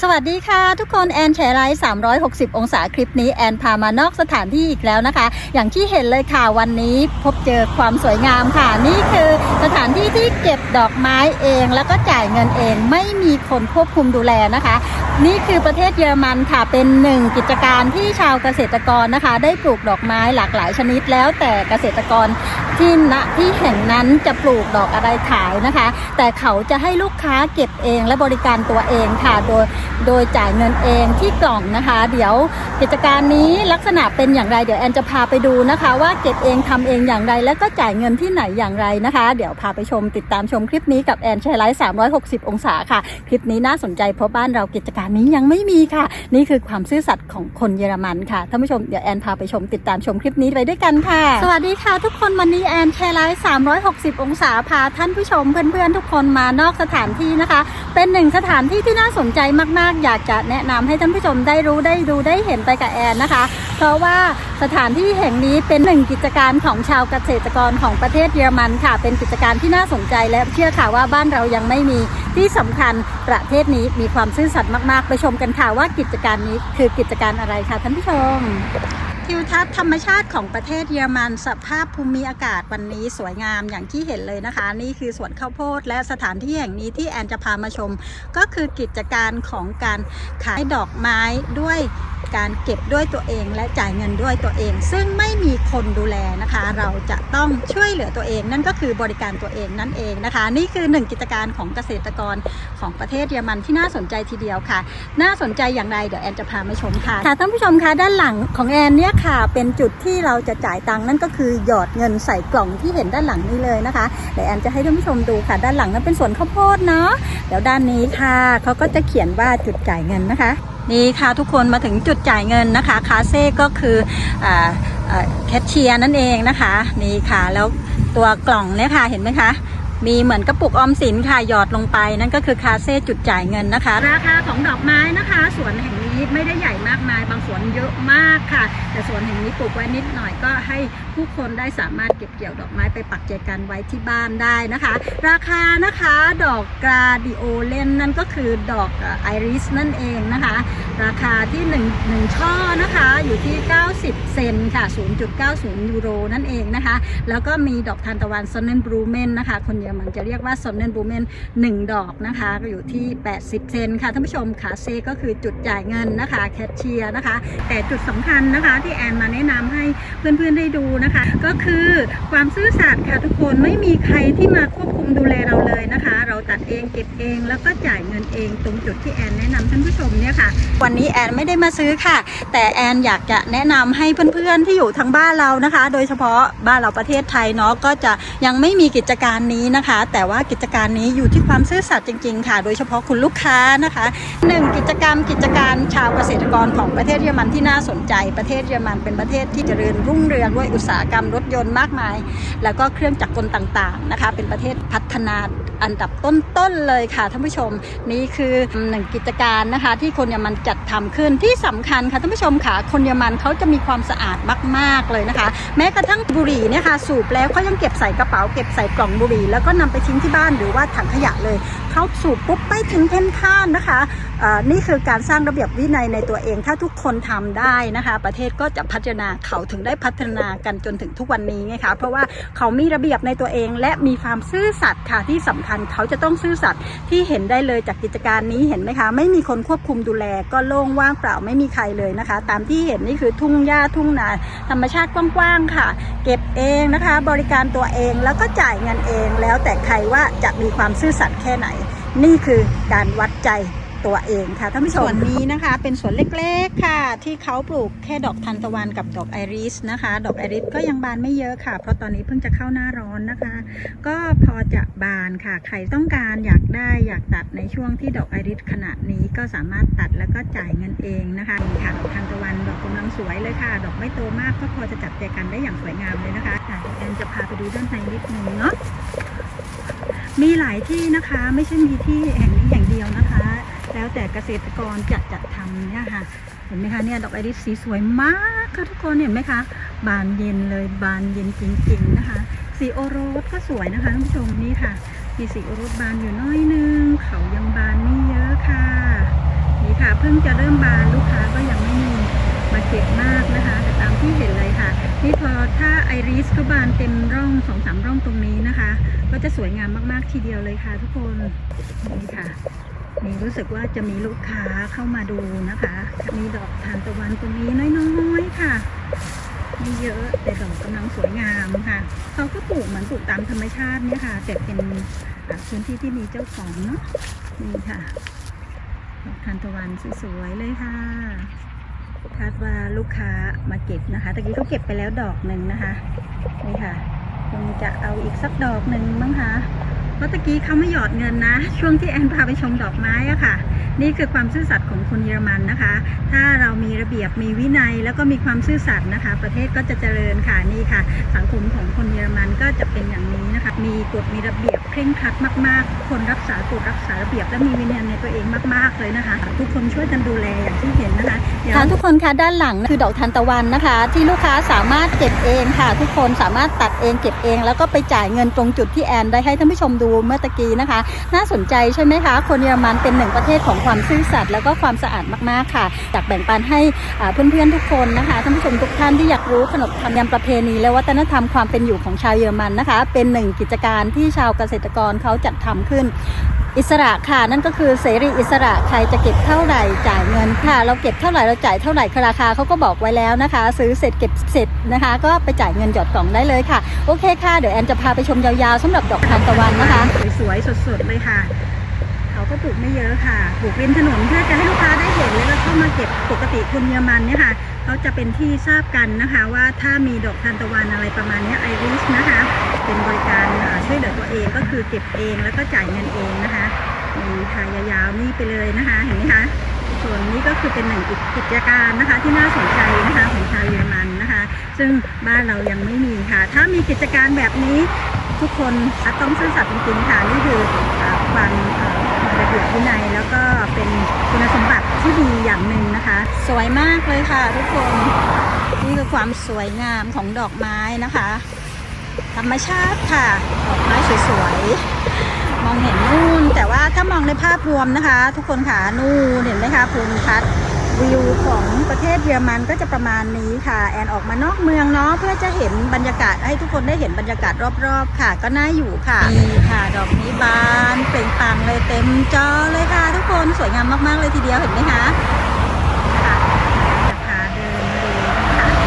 สวัสดีค่ะ ทุกคนแอนแชร์ไลฟ์360 องศาคลิปนี้แอนพามานอกสถานที่อีกแล้วนะคะ อย่างที่เห็นเลยค่ะวันนี้พบเจอความสวยงามค่ะ นี่คือสถานที่ที่เก็บดอกไม้เอง แล้วก็จ่ายเงินเองไม่มีคนควบคุมดูแลนะคะ นี่คือประเทศเยอรมันค่ะเป็นหนึ่งกิจการที่ชาวเกษตรกรนะคะ ได้ปลูกดอกไม้หลากหลายชนิดแล้วแต่เกษตรกรที่ณที่แห่งนั้นจะปลูกดอกอะไรขายนะคะ แต่เขาจะให้ลูก ค้าเก็บเองและบริการตัวเองค่ะ โดยโดยจ่ายเงินเองที่กล่องนะคะ เดี๋ยวกิจการนี้ลักษณะเป็นอย่างไร เดี๋ยวแอนจะพาไปดูนะคะ ว่าเก็บเองทำเองอย่างไร แล้วก็จ่ายเงินที่ไหนอย่างไรนะคะ เดี๋ยวพาไปชมติดตามชมคลิปนี้กับแอนแชร์ไลฟ์360 องศาค่ะ คลิปนี้น่าสนใจเพราะบ้านเรากิจการนี้ยังไม่มีค่ะ นี่คือความซื่อสัตย์ของคนเยอรมันค่ะท่านผู้ชมเดี๋ยวแอนพาไปชมติดตามชมคลิปนี้ไปด้วยกันค่ะ สวัสดีค่ะทุกคนวันนี้แอนแชร์ไลฟ์360 องศาพาท่านผู้ชมเพื่อนๆทุกคนมานอกสถานที่นะคะ เป็นหนึ่งสถานที่ที่น่าสนใจมากๆ อยากจะแนะนำให้ท่านผู้ชมได้รู้ได้ดูได้เห็นไปกับแอนนะคะ เพราะว่าสถานที่แห่งนี้เป็นหนึ่งกิจการของชาวเกษตรกรของประเทศเยอรมันค่ะ เป็นกิจการที่น่าสนใจและเชื่อค่ะว่าบ้านเรายังไม่มีที่สำคัญประเทศนี้มีความซื่อสัตย์มากๆ ไปชมกันค่ะว่ากิจการนี้คือกิจการอะไรค่ะท่านผู้ชม ทิวทัศน์ธรรมชาติของประเทศเยอรมันสภาพภูมิอากาศวันนี้สวยงามอย่างที่เห็นเลยนะคะ นี่คือสวนข้าวโพดและสถานที่แห่งนี้ที่แอนจะพามาชม ก็คือกิจการของการขายดอกไม้ด้วยการเก็บด้วยตัวเองและจ่ายเงินด้วยตัวเอง ซึ่งไม่มีคนดูแลนะคะ เราจะต้องช่วยเหลือตัวเอง นั่นก็คือบริการตัวเองนั่นเองนะคะ นี่คือหนึ่งกิจการของเกษตรกรของประเทศเยอรมันที่น่าสนใจทีเดียวค่ะ น่าสนใจอย่างไรเดี๋ยวแอนจะพามาชมค่ะค่ะท่านผู้ชมคะด้านหลังของแอนเนี่ยค่ะเป็นจุดที่เราจะจ่ายตังค์นั่นก็คือหยอดเงินใส่กล่องที่เห็นด้านหลังนี้เลยนะคะเดี๋ยวแอนจะให้ท่านผู้ชมดูค่ะ ด้านหลังนั้นเป็นสวนข้าวโพดเนาะเดี๋ยวด้านนี้ค่ะเขาก็จะเขียนว่าจุดจ่ายเงินนะคะ นี่ค่ะทุกคนมาถึงจุดจ่ายเงินนะคะคาเซ่ก็คือออแคชเชียร์นั่นเองนะคะ นี่ค่ะแล้วตัวกล่องเนี่ยค่ะเห็นไหมคะ มีเหมือนกระปุกออมสินค่ะหยอดลงไป นั่นก็คือคาเซ่จุดจ่ายเงินนะคะ ราคาของดอกไม้นะคะ สวนแห่งนี้ไม่ได้ใหญ่มากมาย บางสวนเยอะมากค่ะ แต่สวนแห่งนี้ปลูกไว้นิดหน่อยก็ให้ผู้คนได้สามารถเก็บเกี่ยวดอกไม้ไปปักใจกันไว้ที่บ้านได้นะคะ ราคานะคะดอกกราดิโอเลนนั่นก็คือดอกไอริสนั่นเองนะคะ ราคาที่1 1ช่อนะคะอยู่ที่ 90 เซนค่ะ 0.90 ยูโรนั่นเองนะคะ แล้วก็มีดอกทานตะวันซอนเนนบรูเมนนะคะคนเยมันจะเรียกว่าซอนเนนบูเมน1 ดอกนะคะก็อยู่ที่ 80 เซนค่ะท่านผู้ชมขาเซก็คือจุดจ่ายเงินนะคะแคชเชียร์นะคะ แต่จุดสำคัญนะคะที่แอนมาแนะนำให้เพื่อนๆได้ดูนะคะ ก็คือความซื่อสัตย์ค่ะทุกคนไม่มีใครที่มาควบคุมดูแลเราเลยนะคะ เราตัดเองเก็บเองแล้วก็จ่ายเงินเองตรงจุดที่แอนแนะนำท่านผู้ชมเนี่ยค่ะ วันนี้แอนไม่ได้มาซื้อค่ะ แต่แอนอยากจะแนะนำให้เพื่อนๆที่อยู่ทางบ้านเรานะคะ โดยเฉพาะบ้านเราประเทศไทยเนาะก็จะยังไม่มีกิจการนี้นะคะแต่ว่ากิจการนี้อยู่ที่ความซื่อสัตย์จริง ๆ ค่ะ โดยเฉพาะคุณลูกค้านะคะหนึ่งกิจกรรมกิจการชาวเกษตรกรของประเทศเยอรมันที่น่าสนใจ ประเทศเยอรมันเป็นประเทศที่เจริญรุ่งเรืองด้วยอุตสาหกรรมรถยนต์มากมาย แล้วก็เครื่องจักรกลต่างๆนะคะ เป็นประเทศพัฒนา อันดับต้นๆเลยค่ะท่านผู้ชม นี่คือหนึ่งกิจการนะคะที่คนเยอรมันจัดทำขึ้นที่สำคัญค่ะท่านผู้ชมค่ะคนเยอรมันเขาจะมีความสะอาดมากๆเลยนะคะ แม้กระทั่งบุหรี่เนี่ยค่ะสูบแล้วเขายังเก็บใส่กระเป๋าเก็บใส่กล่องบุหรี่แล้วก็นำไปทิ้งที่บ้านหรือว่าถังขยะเลย เขาสูบปุ๊บไม่ทิ้งเพ่นพ่านนะคะอ่านี่คือการสร้างระเบียบวินัยในตัวเอง ถ้าทุกคนทำได้นะคะ ประเทศก็จะพัฒนาเขาถึงได้พัฒนากันจนถึงทุกวันนี้ไงคะเพราะว่าเขามีระเบียบในตัวเอง และมีความซื่อสัตย์ค่ะที่สำคัญเขาจะต้องซื่อสัตย์ที่เห็นได้เลยจากกิจการนี้เห็นไหมคะ ไม่มีคนควบคุมดูแลก็โล่งว่างเปล่าไม่มีใครเลยนะคะ ตามที่เห็นนี่คือทุ่งหญ้าทุ่งนาธรรมชาติกว้างๆค่ะ เก็บเองนะคะ บริการตัวเองแล้วก็จ่ายเงินเองแล้วแต่ใครว่าจะมีความซื่อสัตย์แค่ไหนนี่คือการวัดใจตัวเองค่ะท่านผู้ชมส่วนนี้นะคะเป็นสวนเล็กๆค่ะ ที่เขาปลูกแค่ดอกทานตะวันกับดอกไอริสนะคะ ดอกไอริสก็ยังบานไม่เยอะค่ะ เพราะตอนนี้เพิ่งจะเข้าหน้าร้อนนะคะ ก็พอจะบานค่ะ ใครต้องการอยากได้อยากตัดในช่วงที่ดอกไอริสขนาดนี้ก็สามารถตัดแล้วก็จ่ายเงินเองนะคะนี่ค่ะดอกทานตะวันดอกกำลังสวยเลยค่ะ ดอกไม่โตมากก็พอจะจับใจกันได้อย่างสวยงามเลยนะคะค่ะเดี๋ยวแอนจะพาไปดูด้านในนิดนึงเนาะ มีหลายที่นะคะ ไม่ใช่มีที่แห่งนี้อย่างเดียวนะคะ แล้วแต่เกษตรกรจะจัดทำเนี่ยค่ะ เห็นไหมคะเนี่ยดอกไอริสสีสวยมากค่ะทุกคนเห็นไหมคะ บานเย็นเลยบานเย็นจริงๆนะคะ สีโอโรสก็สวยนะคะท่านผู้ชมนี่ค่ะ มีสีโอโรสบานอยู่น้อยนึง เขายังบานไม่เยอะค่ะ นี่ค่ะเพิ่งจะเริ่มบานลูกค้าก็ยังไม่ เก็บมากนะคะ แต่ตามที่เห็นเลยค่ะ นี่พอถ้าไอริสก็บานเต็มร่องสองสามร่องตรงนี้นะคะ ก็จะสวยงามมากๆทีเดียวเลยค่ะ ทุกคนนี่ค่ะนี่รู้สึกว่าจะมีลูกค้าเข้ามาดูนะคะ มีดอกทานตะวันตรงนี้น้อยๆค่ะไม่เยอะแต่ดอกกำลังสวยงามค่ะเขาก็ปลูกเหมือนปลูกตามธรรมชาติเนี่ยค่ะ แต่เป็นพื้นที่ที่มีเจ้าของเนาะนี่ค่ะดอกทานตะวันสวยๆเลยค่ะ คาดว่าลูกค้ามาเก็บนะคะตะกี้เขาเก็บไปแล้วดอกหนึ่งนะคะ นี่ค่ะคงจะเอาอีกสักดอกหนึ่งมั้งคะ ราะตะกี้เขาไม่หยอดเงินนะ ช่วงที่แอนพาไปชมดอกไม้อะค่ะ นี่คือความซื่อสัตย์ของคนเยอรมันนะคะ ถ้าเรามีระเบียบมีวินัยแล้วก็มีความซื่อสัตย์นะคะ ประเทศก็จะเจริญค่ะนี่ค่ะ สังคมของคนเยอรมันก็จะเป็นอย่างนี้นะคะ มีกฎมีระเบียบเคร่งครัดมาก ๆ คนรักษากฎรักษาระเบียบและมีวินัยในตัวเองมาก ๆ เลยนะคะ ทุกคนช่วยกันดูแลอย่างที่เห็นนะคะเดี๋ยวค่ะทุกคนคะด้านหลังคือดอกทานตะวันนะคะ ที่ลูกค้าสามารถเก็บเองค่ะ ทุกคนสามารถตัดเองเก็บเอง แล้วก็ไปจ่ายเงินตรงจุดที่แอนได้ให้ท่านผู้ชมดูเมื่อตะกี้นะคะ น่าสนใจใช่ไหมคะ คนเยอรมันเป็นหนึ่งประเทศของความซื่อสัตย์แล้วก็ความสะอาดมากๆค่ะอยากแบ่งปันให้เพื่อนๆทุกคนนะคะท่านผู้ชมทุกท่านที่อยากรู้ขนบธรรมเนียมประเพณี และวัฒนธรรมความเป็นอยู่ของชาวเยอรมันนะคะ เป็นหนึ่งกิจการที่ชาวเกษตรกรเขาจัดทำขึ้น อิสระค่ะนั่นก็คือเสรีอิสระใครจะเก็บเท่าไหร่จ่ายเงินค่ะ เราเก็บเท่าไหร่เราจ่ายเท่าไหร่ราคาเขาก็บอกไว้แล้วนะคะ ซื้อเสร็จเก็บเสร็จนะคะ ก็ไปจ่ายเงินหยอดกล่องได้เลยค่ะ โอเคค่ะเดี๋ยวแอนจะพาไปชมยาวๆสำหรับดอกทานตะวันนะคะ สวยๆสดๆเลยค่ะ เขาก็ปลูกไม่เยอะค่ะปลูกริมถนนเพื่อจะให้ลูกค้าได้เห็นแล้วก็เข้ามาเก็บปกติคนเยอรมันเนี่ยค่ะเขาจะเป็นที่ทราบกันนะคะ ว่าถ้ามีดอกทานตะวันอะไรประมาณนี้ไอริสนะคะ เป็นบริการช่วยเหลือตัวเองก็คือเก็บเองแล้วก็จ่ายเงินเองนะคะ นี่ค่ะยาวๆนี่ไปเลยนะคะเห็นไหมคะส่วนนี้ก็คือเป็นหนึ่งกิจการนะคะที่น่าสนใจนะคะของชาวเยอรมันนะคะ ซึ่งบ้านเรายังไม่มีค่ะ ถ้ามีกิจการแบบนี้ทุกคนต้องซื่อสัตย์จริงๆค่ะนี่คือความระเบียบวินัยแล้วก็เป็นคุณสมบัติที่ดีอย่างหนึ่งนะคะ สวยมากเลยค่ะทุกคน นี่คือความสวยงามของดอกไม้นะคะ ธรรมชาติค่ะ ดอกไม้สวยๆ มองเห็นนู่น ถ้ามองในภาพรวมนะคะ ทุกคนค่ะนู่นเห็นไหมคะภูมิทัศน์วิวของประเทศเยอรมันก็จะประมาณนี้ค่ะ แอนออกมานอกเมืองเนาะเพื่อจะเห็นบรรยากาศให้ทุกคนได้เห็นบรรยากาศรอบๆ ค่ะ ก็น่าอยู่ค่ะนี่ค่ะ ดอกนี้บานเปล่งปลั่งเลยเต็มจอเลยค่ะ ทุกคนสวยงามมากๆเลยทีเดียวเห็นไหมคะค่ะจะพาเดินมาดู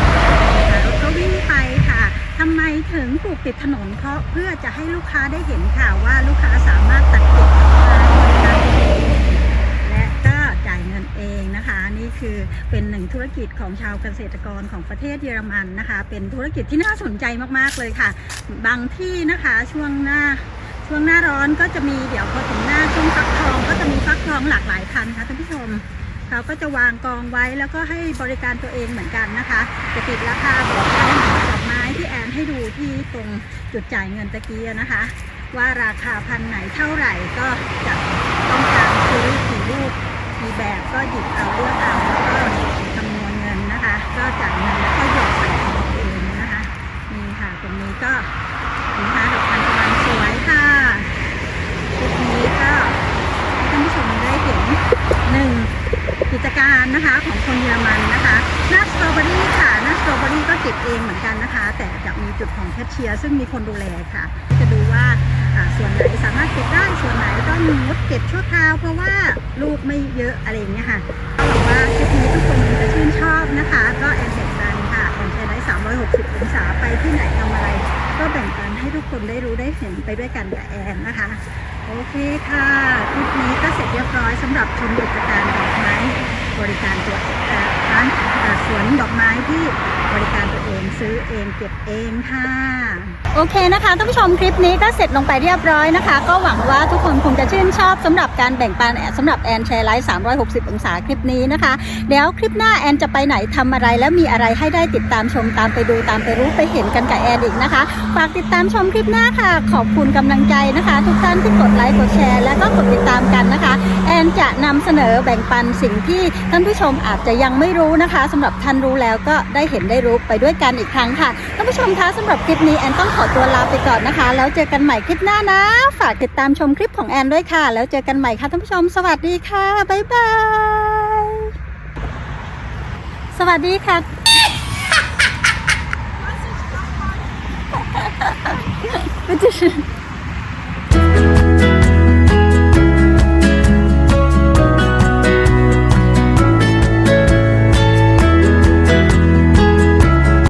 นะรถก็วิ่งไปค่ะทำไมถึงปลูกติดถนนเพราะเพื่อจะให้ลูกค้าได้เห็นค่ะว่าลูกค้าสามารถตัดเก็บดอกไม้บริการเองและก็จ่ายเงินเอง นี่คือเป็นหนึ่งธุรกิจของชาวเกษตรกรของประเทศเยอรมันนะคะ เป็นธุรกิจที่น่าสนใจมากๆเลยค่ะ บางที่นะคะช่วงหน้าช่วงหน้าร้อนก็จะมีเดี๋ยวพอถึงหน้าช่วงฟักทองก็จะมีฟักทองหลากหลายพันธุ์ค่ะท่านผู้ชมเขาก็จะวางกองไว้แล้วก็ให้บริการตัวเองเหมือนกันนะคะ จะติดราคาบอกให้ดอกไม้ที่แอนให้ดูที่ตรงจุดจ่ายเงินตะกี้นะคะ ว่าราคาพันไหนเท่าไหร่ก็จะต้องการซื้อกี่ลูก กี่แบบก็หยิบเอาเลือกเอาแล้วก็คำนวณเงินนะคะ ก็จ่ายเงินแล้วก็หยอดใส่ของเองนะคะนี่ค่ะตรงนี้ก็นะคะดอกทานตะวันสวยค่ะชุดนี้ก็ให้ท่านผู้ชมได้เห็นหนึ่งกิจการนะคะของคนเยอรมันนะคะน้าสตรอเบอรี่ค่ะน้าสตรอเบอรี่ก็เก็บเองเหมือนกันนะคะ แต่จะมีจุดของแคชเชียร์ซึ่งมีคนดูแลค่ะ จะดูว่า อ่าส่วนไหนสามารถเก็บได้ ส่วนไหนต้องงดเก็บชั่วคราว เพราะว่าลูกไม่เยอะอะไรอย่างเงี้ยค่ะก็หวังว่าคลิปนี้ทุกคนคงจะชื่นชอบนะคะ ก็แอนแบ่งปันค่ะแอนใช้ได้360 องศาไปที่ไหนทำอะไร ก็แบ่งปันให้ทุกคนได้รู้ได้เห็นไปด้วยกันกับแอนนะคะ โอเคค่ะ คลิปนี้ก็เสร็จเรียบร้อยสำหรับชมกิจการดอกไม้บริการตัวเอ่อร้า นเอ่อสวนดอกไม้ที่บริการตัวเองซื้อเองเก็บเองค่ะ โอเคนะคะท่านผู้ชมคลิปนี้ก็เสร็จลงไปเรียบร้อยนะคะ ก็หวังว่าทุกคนคงจะชื่นชอบสำหรับการแบ่งปันสำหรับแอนแชร์ไลฟ์360 องศาคลิปนี้นะคะ เดี๋ยวคลิปหน้าแอนจะไปไหนทำอะไรแล้วมีอะไรให้ได้ติดตามชมตามไปดูตามไปรู้ไปเห็นกันกับแอนอีกนะคะ ฝากติดตามชมคลิปหน้าค่ะ ขอบคุณกำลังใจนะคะ ทุกท่านที่กดไลค์กดแชร์และก็กดติดตามกันนะคะ แอนจะนำเสนอแบ่งปันสิ่งที่ท่านผู้ชมอาจจะยังไม่รู้นะคะสำหรับท่านรู้แล้วก็ได้เห็นได้รู้ไปด้วยกันอีกครั้งค่ะท่านผู้ชมคะสำหรับคลิปนี้แอนต้องขอตัวลาไปก่อนนะคะ แล้วเจอกันใหม่คลิปหน้านะ ฝากติดตามชมคลิปของแอนด้วยค่ะ แล้วเจอกันใหม่ค่ะท่านผู้ชม สวัสดีค่ะบ๊ายบายสวัสดีค่ะ Bitte schön.